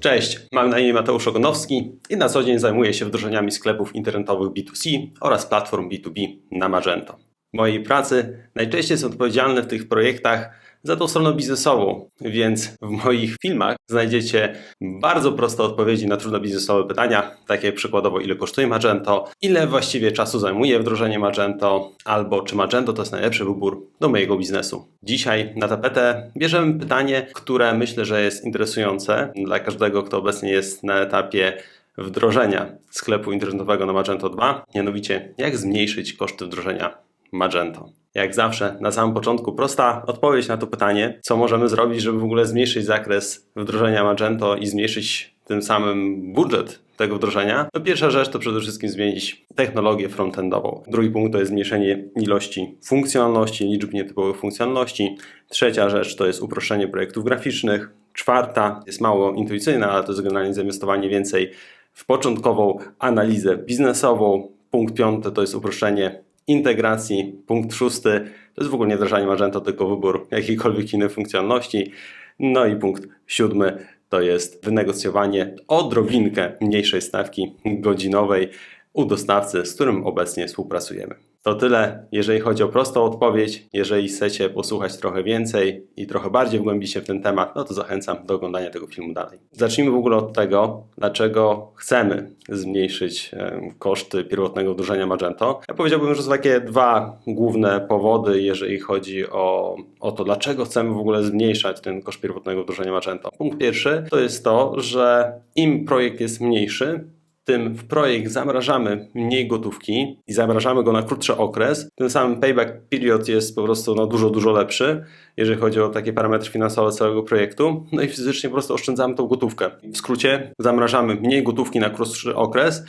Cześć, mam na imię Mateusz Ogonowski i na co dzień zajmuję się wdrożeniami sklepów internetowych B2C oraz platform B2B na Magento. Mojej pracy najczęściej są odpowiedzialny w tych projektach za tą stronę biznesową, więc w moich filmach znajdziecie bardzo proste odpowiedzi na trudno biznesowe pytania, takie przykładowo ile kosztuje Magento, ile właściwie czasu zajmuje wdrożenie Magento, albo czy Magento to jest najlepszy wybór do mojego biznesu. Dzisiaj na tapetę bierzemy pytanie, które myślę, że jest interesujące dla każdego, kto obecnie jest na etapie wdrożenia sklepu internetowego na Magento 2, mianowicie jak zmniejszyć koszty wdrożenia Magento. Jak zawsze, na samym początku prosta odpowiedź na to pytanie, co możemy zrobić, żeby w ogóle zmniejszyć zakres wdrożenia Magento i zmniejszyć tym samym budżet tego wdrożenia. No pierwsza rzecz to przede wszystkim zmienić technologię frontendową. Drugi punkt to jest zmniejszenie ilości funkcjonalności, liczby nietypowych funkcjonalności. Trzecia rzecz to jest uproszczenie projektów graficznych. Czwarta jest mało intuicyjna, ale to jest generalnie zainwestowanie więcej w początkową analizę biznesową. Punkt piąty to jest uproszczenie integracji. Punkt szósty to jest w ogóle nie wdrażanie Magento, tylko wybór jakiejkolwiek innej funkcjonalności. No i punkt siódmy to jest wynegocjowanie odrobinkę mniejszej stawki godzinowej u dostawcy, z którym obecnie współpracujemy. To tyle, jeżeli chodzi o prostą odpowiedź. Jeżeli chcecie posłuchać trochę więcej i trochę bardziej wgłębić się w ten temat, no to zachęcam do oglądania tego filmu dalej. Zacznijmy w ogóle od tego, dlaczego chcemy zmniejszyć koszty pierwotnego wdrożenia Magento. Ja powiedziałbym, że są takie dwa główne powody, jeżeli chodzi o, o to, dlaczego chcemy w ogóle zmniejszać ten koszt pierwotnego wdrożenia Magento. Punkt pierwszy to jest to, że im projekt jest mniejszy, tym w projekt zamrażamy mniej gotówki i zamrażamy go na krótszy okres, tym samym payback period jest po prostu no, dużo, dużo lepszy, jeżeli chodzi o takie parametry finansowe całego projektu. No i fizycznie po prostu oszczędzamy tą gotówkę. W skrócie zamrażamy mniej gotówki na krótszy okres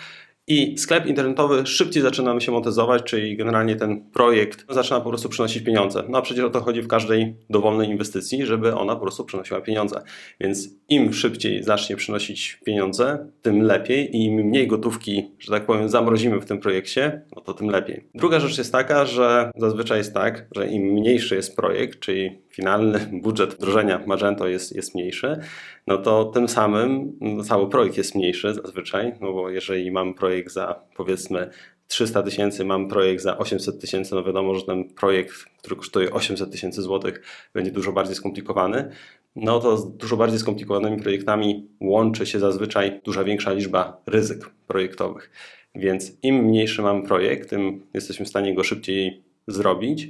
i sklep internetowy szybciej zaczynamy się monetyzować, czyli generalnie ten projekt zaczyna po prostu przynosić pieniądze. No a przecież o to chodzi w każdej dowolnej inwestycji, żeby ona po prostu przynosiła pieniądze. Więc im szybciej zacznie przynosić pieniądze, tym lepiej i im mniej gotówki, że tak powiem, zamrozimy w tym projekcie, no to tym lepiej. Druga rzecz jest taka, że zazwyczaj jest tak, że im mniejszy jest projekt, czyli finalny budżet wdrożenia Magento jest, jest mniejszy, no to tym samym no, cały projekt jest mniejszy zazwyczaj, no bo jeżeli mam projekt za powiedzmy 300 tysięcy, mam projekt za 800 tysięcy, no wiadomo, że ten projekt, który kosztuje 800 tysięcy złotych, będzie dużo bardziej skomplikowany. No to z dużo bardziej skomplikowanymi projektami łączy się zazwyczaj duża większa liczba ryzyk projektowych. Więc im mniejszy mam projekt, tym jesteśmy w stanie go szybciej zrobić.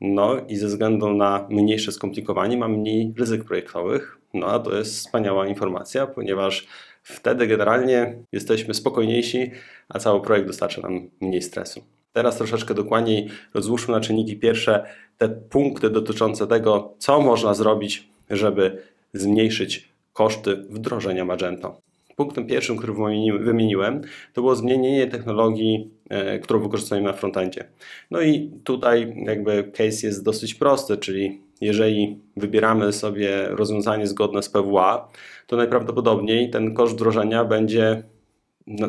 No i ze względu na mniejsze skomplikowanie mam mniej ryzyk projektowych. No a to jest wspaniała informacja, ponieważ wtedy generalnie jesteśmy spokojniejsi, a cały projekt dostarcza nam mniej stresu. Teraz troszeczkę dokładniej rozłóżmy na czynniki pierwsze te punkty dotyczące tego, co można zrobić, żeby zmniejszyć koszty wdrożenia Magento. Punktem pierwszym, który wymieniłem, to było zmienienie technologii, e, którą wykorzystujemy na frontendzie. No i tutaj jakby case jest dosyć prosty, czyli jeżeli wybieramy sobie rozwiązanie zgodne z PWA, to najprawdopodobniej ten koszt wdrożenia będzie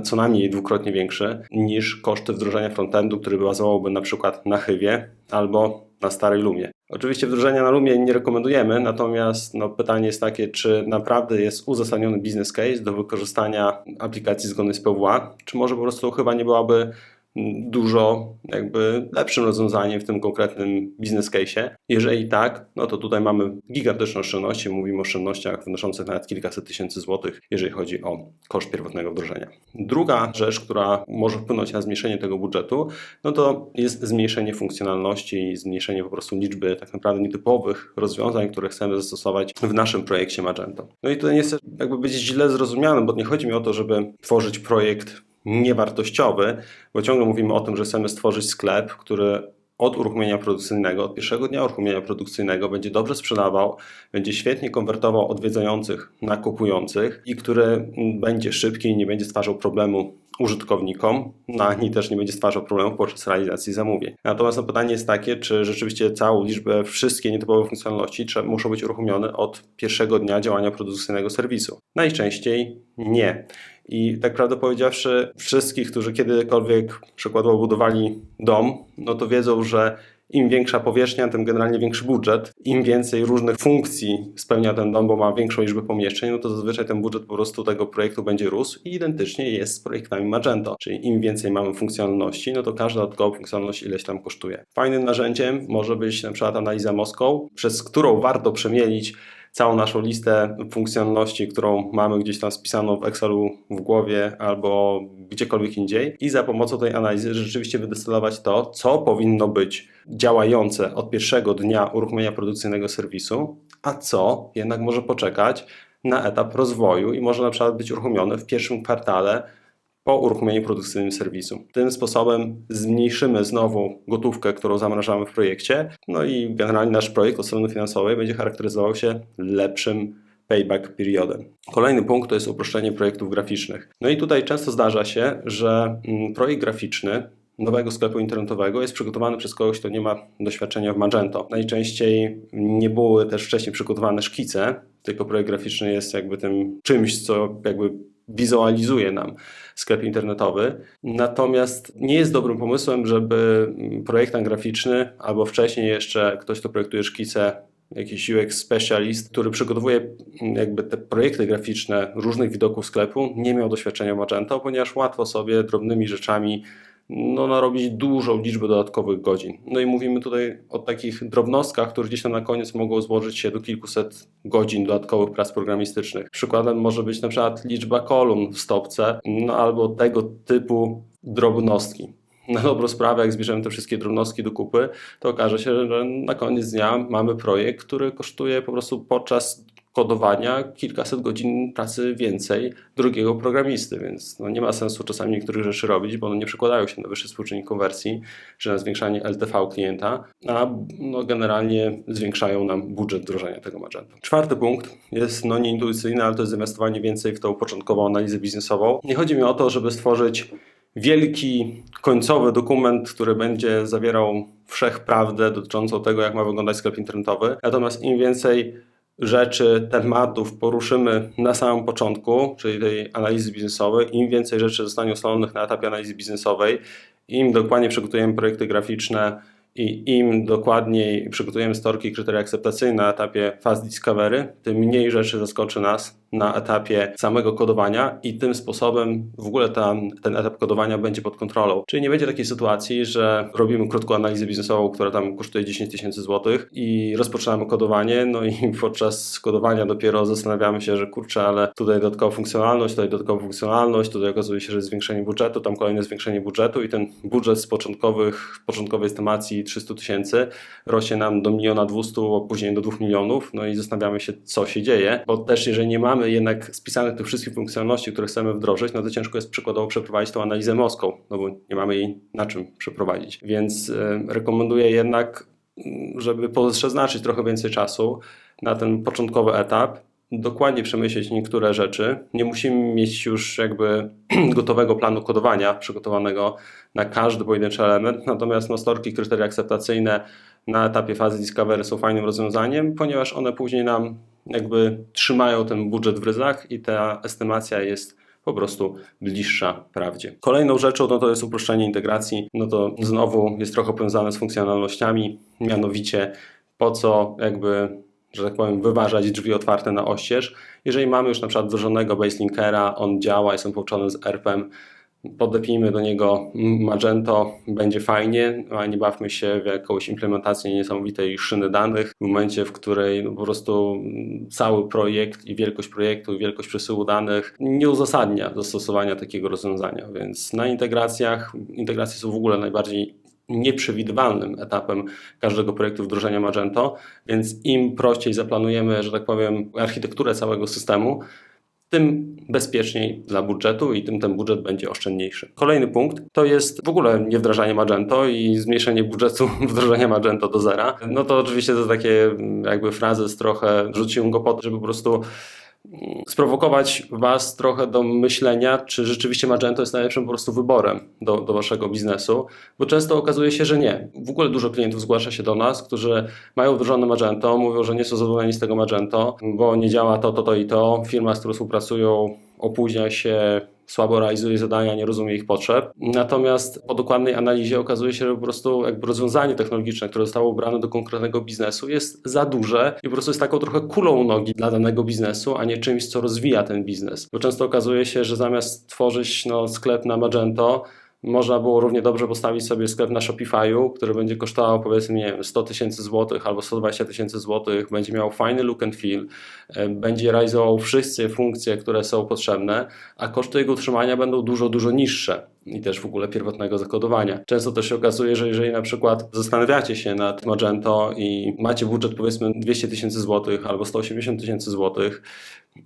co najmniej dwukrotnie większy niż koszty wdrożenia frontendu, który bazowałby na przykład na Chywie albo na starej Lumie. Oczywiście wdrożenia na Lumie nie rekomendujemy, natomiast no, pytanie jest takie, czy naprawdę jest uzasadniony business case do wykorzystania aplikacji zgodnej z PWA, czy może po prostu chyba nie byłaby dużo jakby lepszym rozwiązaniem w tym konkretnym business case. Jeżeli tak, no to tutaj mamy gigantyczne oszczędności, mówimy o oszczędnościach wynoszących nawet kilkaset tysięcy złotych, jeżeli chodzi o koszt pierwotnego wdrożenia. Druga rzecz, która może wpłynąć na zmniejszenie tego budżetu, no to jest zmniejszenie funkcjonalności i zmniejszenie po prostu liczby tak naprawdę nietypowych rozwiązań, które chcemy zastosować w naszym projekcie Magento. No i tutaj nie chcę jakby być źle zrozumianym, bo nie chodzi mi o to, żeby tworzyć projekt niewartościowy, bo ciągle mówimy o tym, że chcemy stworzyć sklep, który od uruchomienia produkcyjnego, od pierwszego dnia uruchomienia produkcyjnego będzie dobrze sprzedawał, będzie świetnie konwertował odwiedzających na kupujących i który będzie szybki i nie będzie stwarzał problemu użytkownikom, no ani też nie będzie stwarzał problemów podczas realizacji zamówień. Natomiast no, pytanie jest takie, czy rzeczywiście całą liczbę, wszystkie nietypowe funkcjonalności muszą być uruchomione od pierwszego dnia działania produkcyjnego serwisu. Najczęściej nie. I tak prawdę powiedziawszy, wszystkich, którzy kiedykolwiek przykładowo budowali dom, no to wiedzą, że im większa powierzchnia, tym generalnie większy budżet. Im więcej różnych funkcji spełnia ten dom, bo ma większą liczbę pomieszczeń, no to zazwyczaj ten budżet po prostu tego projektu będzie rósł i identycznie jest z projektami Magento. Czyli im więcej mamy funkcjonalności, no to każda dodatkowa funkcjonalność ileś tam kosztuje. Fajnym narzędziem może być na przykład analiza Moscow, przez którą warto przemielić całą naszą listę funkcjonalności, którą mamy gdzieś tam spisaną w Excelu w głowie albo gdziekolwiek indziej. I za pomocą tej analizy rzeczywiście wydestylować to, co powinno być działające od pierwszego dnia uruchomienia produkcyjnego serwisu, a co jednak może poczekać na etap rozwoju i może na przykład być uruchomione w pierwszym kwartale po uruchomieniu produkcyjnym serwisu. Tym sposobem zmniejszymy znowu gotówkę, którą zamrażamy w projekcie, no i generalnie nasz projekt od strony finansowej będzie charakteryzował się lepszym payback periodem. Kolejny punkt to jest uproszczenie projektów graficznych. No i tutaj często zdarza się, że mm, projekt graficzny nowego sklepu internetowego jest przygotowany przez kogoś, kto nie ma doświadczenia w Magento. Najczęściej nie były też wcześniej przygotowane szkice, tylko projekt graficzny jest jakby tym czymś, co jakby wizualizuje nam sklep internetowy. Natomiast nie jest dobrym pomysłem, żeby projektant graficzny albo wcześniej jeszcze ktoś, kto projektuje szkice, jakiś UX specialist, który przygotowuje jakby te projekty graficzne różnych widoków sklepu, nie miał doświadczenia w Magento, ponieważ łatwo sobie drobnymi rzeczami no, narobić dużą liczbę dodatkowych godzin. No i mówimy tutaj o takich drobnostkach, które gdzieś tam na koniec mogą złożyć się do kilkuset godzin dodatkowych prac programistycznych. Przykładem może być na przykład liczba kolumn w stopce, no albo tego typu drobnostki. Na dobrą sprawę, jak zbierzemy te wszystkie drobnostki do kupy, to okaże się, że na koniec dnia mamy projekt, który kosztuje po prostu podczas kodowania kilkaset godzin pracy więcej drugiego programisty, więc no nie ma sensu czasami niektórych rzeczy robić, bo one nie przekładają się na wyższy współczynnik konwersji, czy na zwiększanie LTV klienta, a no generalnie zwiększają nam budżet wdrożenia tego Magento. Czwarty punkt jest no nieintuicyjny, ale to jest zainwestowanie więcej w tą początkową analizę biznesową. Nie chodzi mi o to, żeby stworzyć wielki końcowy dokument, który będzie zawierał wszechprawdę dotyczącą tego, jak ma wyglądać sklep internetowy. Natomiast im więcej rzeczy, tematów poruszymy na samym początku, czyli tej analizy biznesowej, im więcej rzeczy zostanie ustalonych na etapie analizy biznesowej, im dokładnie przygotujemy projekty graficzne, i im dokładniej przygotujemy storki i kryteria akceptacyjne na etapie faz discovery, tym mniej rzeczy zaskoczy nas na etapie samego kodowania i tym sposobem w ogóle ten, etap kodowania będzie pod kontrolą. Czyli nie będzie takiej sytuacji, że robimy krótką analizę biznesową, która tam kosztuje 10 tysięcy złotych i rozpoczynamy kodowanie, no i podczas kodowania dopiero zastanawiamy się, że kurczę, ale tutaj dodatkowa funkcjonalność, tutaj dodatkowa funkcjonalność, tutaj okazuje się, że jest zwiększenie budżetu, tam kolejne zwiększenie budżetu i ten budżet z początkowych, początkowej estymacji 300 tysięcy rośnie nam do miliona 200, a później do 2 milionów, no i zastanawiamy się, co się dzieje, bo też jeżeli nie mamy mamy jednak spisanych tych wszystkich funkcjonalności, które chcemy wdrożyć, no to ciężko jest przykładowo przeprowadzić tą analizę Moską, no bo nie mamy jej na czym przeprowadzić. Więc e, rekomenduję jednak, mm, żeby przeznaczyć trochę więcej czasu na ten początkowy etap, dokładnie przemyśleć niektóre rzeczy. Nie musimy mieć już jakby gotowego planu kodowania przygotowanego na każdy pojedynczy element, natomiast no, storki, kryteria akceptacyjne na etapie fazy discovery są fajnym rozwiązaniem, ponieważ one później nam jakby trzymają ten budżet w ryzach i ta estymacja jest po prostu bliższa prawdzie. Kolejną rzeczą no to jest uproszczenie integracji. No to znowu jest trochę powiązane z funkcjonalnościami, mianowicie po co jakby że tak powiem, wyważać drzwi otwarte na oścież. Jeżeli mamy już na przykład wdrożonego baselinkera, on działa, jest on połączony z ERP-em, podepnijmy do niego Magento, będzie fajnie, a nie bawmy się w jakąś implementację niesamowitej szyny danych w momencie, w której no po prostu cały projekt i wielkość projektu i wielkość przesyłu danych nie uzasadnia zastosowania takiego rozwiązania, więc na integracjach, integracje są w ogóle najbardziej nieprzewidywalnym etapem każdego projektu wdrożenia Magento, więc im prościej zaplanujemy, że tak powiem, architekturę całego systemu, tym bezpieczniej dla budżetu i tym ten budżet będzie oszczędniejszy. Kolejny punkt to jest w ogóle nie wdrażanie Magento i zmniejszenie budżetu wdrożenia Magento do zera. No to oczywiście to takie jakby frazes trochę rzuciłem go po to, żeby po prostu sprowokować Was trochę do myślenia, czy rzeczywiście Magento jest najlepszym po prostu wyborem do, do Waszego biznesu, bo często okazuje się, że nie. W ogóle dużo klientów zgłasza się do nas, którzy mają wdrożone Magento, mówią, że nie są zadowoleni z tego Magento, bo nie działa to, to, to i to. Firma, z którą współpracują, opóźnia się słabo realizuje zadania, nie rozumie ich potrzeb. Natomiast po dokładnej analizie okazuje się, że po prostu jakby rozwiązanie technologiczne, które zostało ubrane do konkretnego biznesu jest za duże i po prostu jest taką trochę kulą nogi dla danego biznesu, a nie czymś, co rozwija ten biznes. Bo często okazuje się, że zamiast tworzyć no, sklep na Magento, można było równie dobrze postawić sobie sklep na Shopify'u, który będzie kosztował powiedzmy nie wiem, 100 tysięcy złotych albo 120 tysięcy złotych, będzie miał fajny look and feel, e, będzie realizował wszystkie funkcje, które są potrzebne, a koszty jego utrzymania będą dużo, dużo niższe i też w ogóle pierwotnego zakodowania. Często też się okazuje, że jeżeli na przykład zastanawiacie się nad Magento i macie budżet powiedzmy 200 tysięcy złotych albo 180 tysięcy złotych,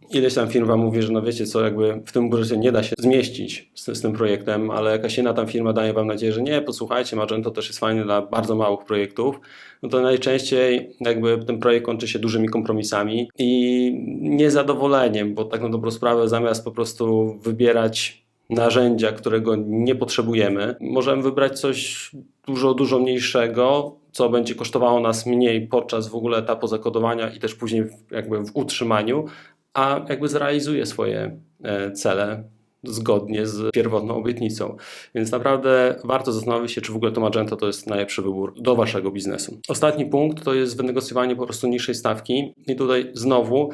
ileś tam firm wam mówi, że no wiecie co, jakby w tym budżecie nie da się zmieścić z, z, tym projektem, ale jakaś inna tam firma daje wam nadzieję, że nie, posłuchajcie, Magento też jest fajny dla bardzo małych projektów, no to najczęściej jakby ten projekt kończy się dużymi kompromisami i niezadowoleniem, bo tak na dobrą sprawę zamiast po prostu wybierać narzędzia, którego nie potrzebujemy, możemy wybrać coś dużo, dużo mniejszego, co będzie kosztowało nas mniej podczas w ogóle etapu zakodowania i też później jakby w utrzymaniu, a jakby zrealizuje swoje e, cele zgodnie z pierwotną obietnicą. Więc naprawdę warto zastanowić się, czy w ogóle to Magento to jest najlepszy wybór do waszego biznesu. Ostatni punkt to jest wynegocjowanie po prostu niższej stawki i tutaj znowu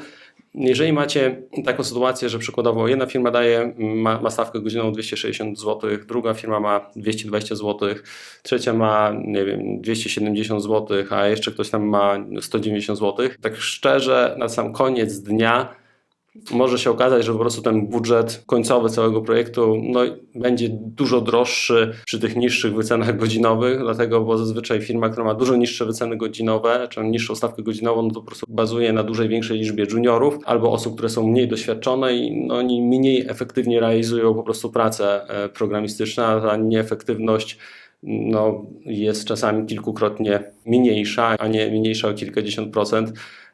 jeżeli macie taką sytuację, że przykładowo jedna firma daje, ma, ma stawkę godzinną 260 zł, druga firma ma 220 zł, trzecia ma, nie wiem, 270 zł, a jeszcze ktoś tam ma 190 zł, tak szczerze, na sam koniec dnia może się okazać, że po prostu ten budżet końcowy całego projektu no, będzie dużo droższy przy tych niższych wycenach godzinowych, dlatego, bo zazwyczaj firma, która ma dużo niższe wyceny godzinowe, czy niższą stawkę godzinową, no to po prostu bazuje na dużej, większej liczbie juniorów albo osób, które są mniej doświadczone i no, oni mniej efektywnie realizują po prostu pracę e, programistyczną, a ta nieefektywność no, jest czasami kilkukrotnie mniejsza, a nie mniejsza o kilkadziesiąt procent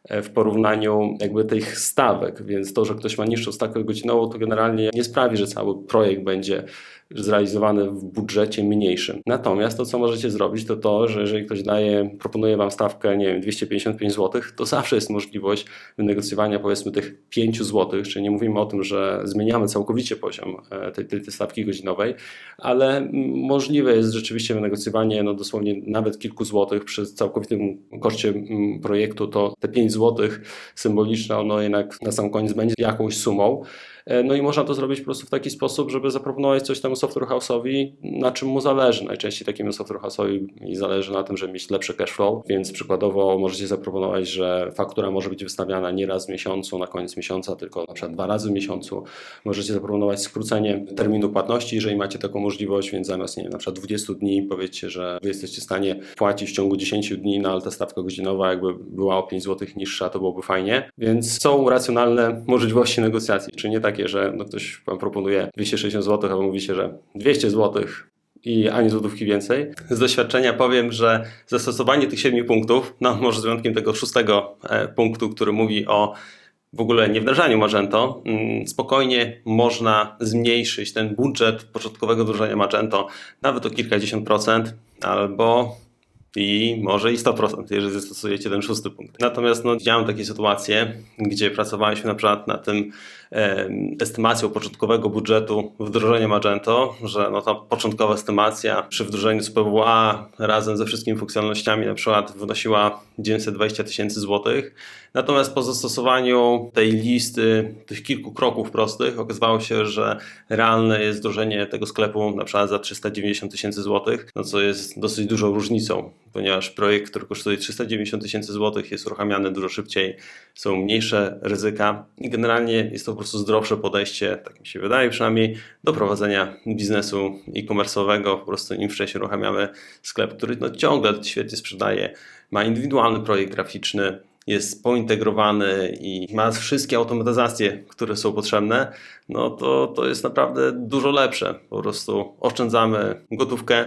w porównaniu jakby tych stawek, więc to, że ktoś ma niższą stawkę godzinową, to generalnie nie sprawi, że cały projekt będzie zrealizowany w budżecie mniejszym. Natomiast to, co możecie zrobić, to to, że jeżeli ktoś daje, proponuje Wam stawkę, nie wiem, 255 zł, to zawsze jest możliwość wynegocjowania powiedzmy tych 5 zł, czyli nie mówimy o tym, że zmieniamy całkowicie poziom e, tej, tej, tej stawki godzinowej, ale możliwe jest rzeczywiście wynegocjowanie no dosłownie nawet kilku złotych przy całkowitym koszcie projektu, to te 5 zł symboliczne, ono jednak na sam koniec będzie jakąś sumą. E, no i można to zrobić po prostu w taki sposób, żeby zaproponować coś temu software house'owi, na czym mu zależy. Najczęściej takiemu software house'owi zależy na tym, żeby mieć lepszy cash flow, więc przykładowo możecie zaproponować, że faktura może być wystawiana nie raz w miesiącu, na koniec miesiąca, tylko na przykład dwa razy w miesiącu. Możecie zaproponować skrócenie terminu płatności, jeżeli macie taką możliwość, więc zamiast nie wiem, na przykład 20 dni powiedzcie, że wy jesteście w stanie płacić w ciągu 10 dni, no ale ta stawka godzinowa jakby była o 5 zł niższa, to byłoby fajnie. Więc są racjonalne możliwości negocjacji, czy nie tak takie, że no ktoś Wam proponuje 260 zł, a Wy mówicie, że 200 zł i ani złotówki więcej. Z doświadczenia powiem, że zastosowanie tych siedmiu punktów, no może z wyjątkiem tego szóstego e, punktu, który mówi o w ogóle nie wdrażaniu Magento, mm, spokojnie można zmniejszyć ten budżet początkowego wdrożenia Magento nawet o kilkadziesiąt procent albo i może i 100%, jeżeli zastosujecie ten szósty punkt. Natomiast no, widziałem takie sytuacje, gdzie pracowaliśmy na przykład na tym estymacją początkowego budżetu wdrożenia Magento, że no, ta początkowa estymacja przy wdrożeniu CPWA razem ze wszystkimi funkcjonalnościami na przykład wynosiła 920 tysięcy złotych. Natomiast po zastosowaniu tej listy, tych kilku kroków prostych, okazało się, że realne jest wdrożenie tego sklepu na przykład za 390 tysięcy złotych, no co jest dosyć dużą różnicą ponieważ projekt, który kosztuje 390 tysięcy złotych, jest uruchamiany dużo szybciej, są mniejsze ryzyka i generalnie jest to prostu zdrowsze podejście, tak mi się wydaje przynajmniej, do prowadzenia biznesu e-commerce'owego. Po prostu im wcześniej uruchamiamy sklep, który no, ciągle świetnie sprzedaje, ma indywidualny projekt graficzny, jest pointegrowany i ma wszystkie automatyzacje, które są potrzebne, no to, to jest naprawdę dużo lepsze. Po prostu oszczędzamy gotówkę,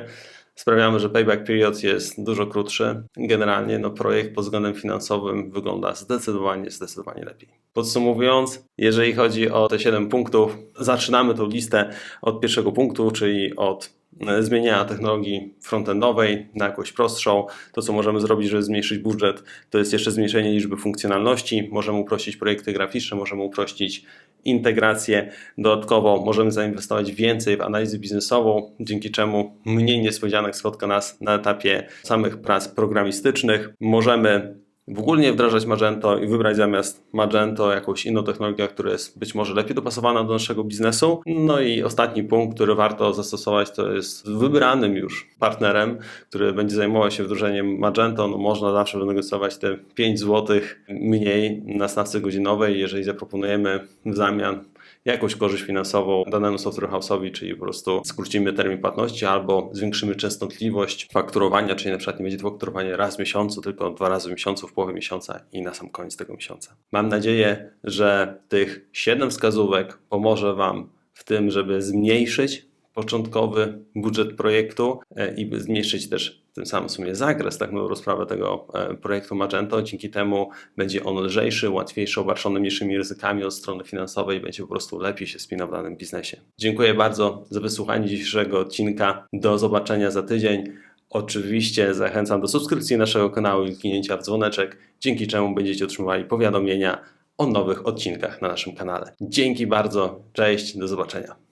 sprawiamy, że payback period jest dużo krótszy. Generalnie no, projekt pod względem finansowym wygląda zdecydowanie, zdecydowanie lepiej. Podsumowując, jeżeli chodzi o te 7 punktów, zaczynamy tą listę od pierwszego punktu, czyli od e, zmieniania technologii frontendowej na jakąś prostszą. To, co możemy zrobić, żeby zmniejszyć budżet, to jest jeszcze zmniejszenie liczby funkcjonalności. Możemy uprościć projekty graficzne, możemy uprościć integrację. Dodatkowo możemy zainwestować więcej w analizę biznesową, dzięki czemu mniej niespodzianek spotka nas na etapie samych prac programistycznych. Możemy w ogóle nie wdrażać Magento i wybrać zamiast Magento jakąś inną technologię, która jest być może lepiej dopasowana do naszego biznesu. No i ostatni punkt, który warto zastosować, to jest wybranym już partnerem, który będzie zajmował się wdrożeniem Magento. No można zawsze wynegocjować te 5 zł mniej na stawce godzinowej, jeżeli zaproponujemy w zamian jakąś korzyść finansową danemu software house'owi, czyli po prostu skrócimy termin płatności albo zwiększymy częstotliwość fakturowania, czyli na przykład nie będzie to fakturowanie raz w miesiącu, tylko dwa razy w miesiącu, w połowie miesiąca i na sam koniec tego miesiąca. Mam nadzieję, że tych 7 wskazówek pomoże Wam w tym, żeby zmniejszyć początkowy budżet projektu e, i zmniejszyć też tym samym w sumie zakres, tak na rozprawę tego e, projektu Magento. Dzięki temu będzie on lżejszy, łatwiejszy, obarczony mniejszymi ryzykami od strony finansowej i będzie po prostu lepiej się spinał w danym biznesie. Dziękuję bardzo za wysłuchanie dzisiejszego odcinka. Do zobaczenia za tydzień. Oczywiście zachęcam do subskrypcji naszego kanału i kliknięcia w dzwoneczek, dzięki czemu będziecie otrzymywali powiadomienia o nowych odcinkach na naszym kanale. Dzięki bardzo, cześć, do zobaczenia.